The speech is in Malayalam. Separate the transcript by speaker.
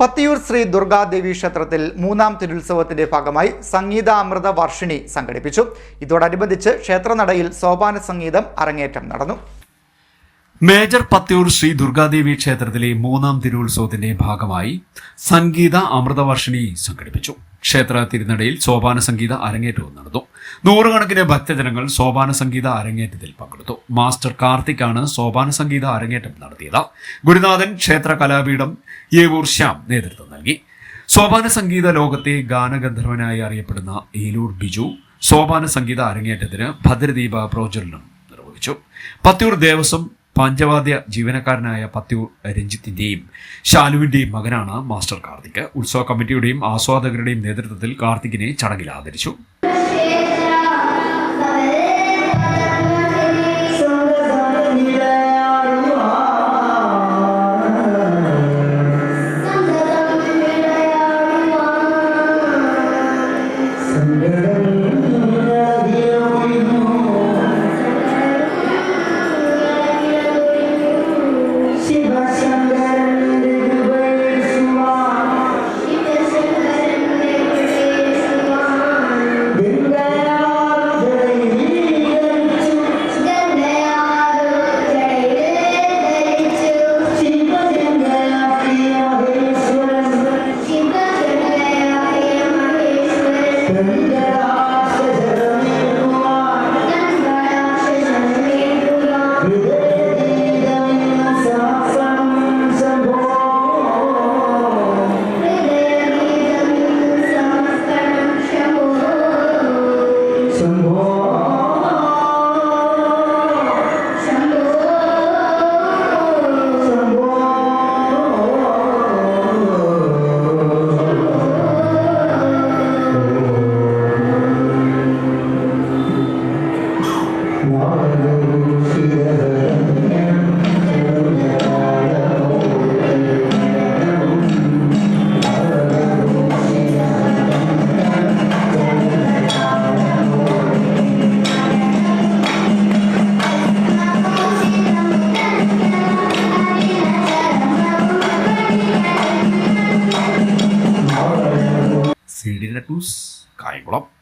Speaker 1: പത്തിയൂർ ശ്രീ ദുർഗാദേവി ക്ഷേത്രത്തിൽ മൂന്നാം തിരുത്സവത്തിന്റെ ഭാഗമായി സംഗീതാമൃത വർഷിണി സംഘടിപ്പിച്ചു. ഇതോടനുബന്ധിച്ച് ക്ഷേത്രനടയിൽ സോപാന സംഗീതം അരങ്ങേറ്റം നടന്നു.
Speaker 2: മേജർ പത്തിയൂർ ശ്രീ ദുർഗാദേവി ക്ഷേത്രത്തിലെ മൂന്നാം തിരുവുത്സവത്തിന്റെ ഭാഗമായി സംഗീത അമൃതവർഷിണി സംഘടിപ്പിച്ചു. ക്ഷേത്ര തിരുനടയിൽ സോപാന സംഗീത അരങ്ങേറ്റവും നടന്നു. നൂറുകണക്കിന് ഭക്തജനങ്ങൾ സോപാന സംഗീത അരങ്ങേറ്റത്തിൽ പങ്കെടുത്തു. മാസ്റ്റർ കാർത്തിക്കാണ് സോപാന സംഗീത അരങ്ങേറ്റം നടത്തിയത്. ഗുരുനാഥൻ ക്ഷേത്ര കലാപീഠം യേവൂർ ശ്യാം നേതൃത്വം നൽകി. സോപാന സംഗീത ലോകത്തെ ഗാനഗന്ധർവനായി അറിയപ്പെടുന്ന ഏലൂർ ബിജു സോപാന സംഗീത അരങ്ങേറ്റത്തിന് ഭദ്രദീപ പ്രോജ്വലനം നിർവഹിച്ചു. പത്തിയൂർ ദേവസ്വം പഞ്ചവാദ്യ ജീവനക്കാരനായ പത്യു രഞ്ജിത്തിന്റെയും ശാലുവിന്റെയും മകനാണ് മാസ്റ്റർ കാർത്തിക്. ഉത്സവ കമ്മിറ്റിയുടെയും ആസ്വാദകരുടെയും നേതൃത്വത്തിൽ കാർത്തികിനെ ചടങ്ങിൽ ആദരിച്ചു. Thank you. C D news Kayamkulam.